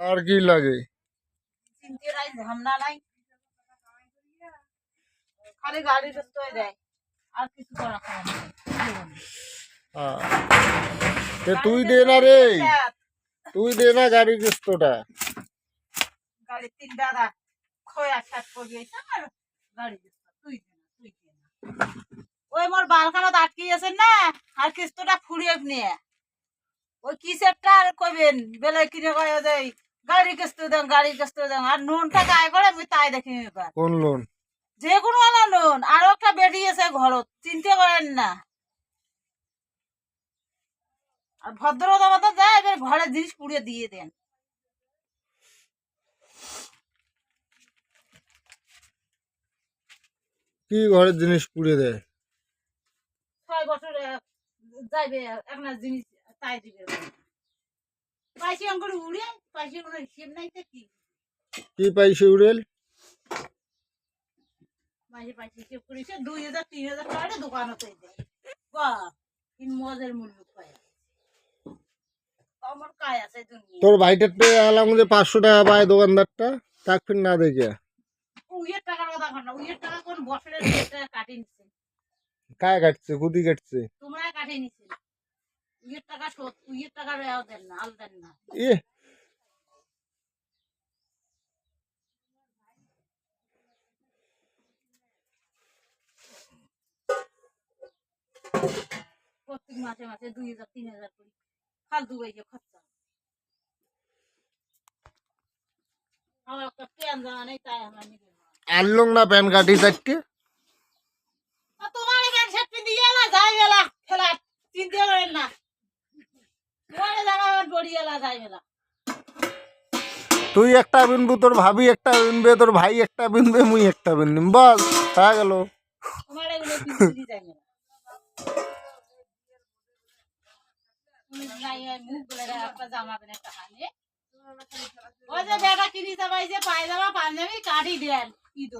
আর কি লাগে? করা তুই দে না রে। তুই দে না গাড়ি কিস্তটা গাড়ি তিন দাদা খোয়া ছাট করিয়েছে গাড়ি তুই দে না তুই দে না। ওই মোর বালখানা আটকে আছে না আর কিস্তটা ফুরিয়ে নিয়ে। ওই কিসেরটা আর কবেন বেলা কিনে কয়ে দেয় গাড়ি কিস্ত দেন গাড়ি কিস্ত দেন। আর নুনটা গায়ে করে আমি তাই দেখি এবার কোন লোন যে কোনো আলা নুন আরও একটা বেরিয়েছে ঘরত চিনতে করেন না। আর ভদ্রতা মতো যায় এবার ঘরের জিনিস পুড়িয়ে দিয়ে দেন। কি ঘরের জিনিস পুড়ে দেয়? ছয় বছর যাইবে একটা জিনিস তাই দিবে। অঙ্কর উড়ে পাইসি কোনো হিসেব নাই তো কি? কি পাইছে উড়েল? মাঝে পাইসি হিসেব করেছে দুই হাজার তিন হাজার টাকা দোকানতে দেয় বাহ তিন মজের মূল্য পায়। আমার কায় আছে দুনিয়া তোর ভাইটার তো আলাম যে পাঁচশো টাকা পায় দোকানদারটা তাক ফির না দেখে। উইয়ের টাকার কথা কর না উইয়ের টাকা কোন বছরের টাকা কাটে নিচ্ছে কায় কাটছে কুদি কাটছে? তোমরা কাটে নিচ্ছে উইয়ের টাকা শোধ উইয়ের টাকা দেন না আল দেন না। প্রত্যেক মাসে মাসে দুই হাজার তিন হাজার করে। ফালতু খরচা আমার একটা প্যান জানা নেই তাই আমরা নিবে না না প্যান কাটি চারটে? তোমার প্যান্ট শার্ট পিন্দি এলা যাই এলা খেলা চিনতে পারেন না। তোমার জামা বড়ি এলা যাই এলা। তুই একটা বিনবু তোর ভাবি একটা বিনবে তোর ভাই একটা বিনবে মুই একটা বিনবিম বস তা গেল। পায়জামা পাঞ্জাবি কাটি দেন ঈদ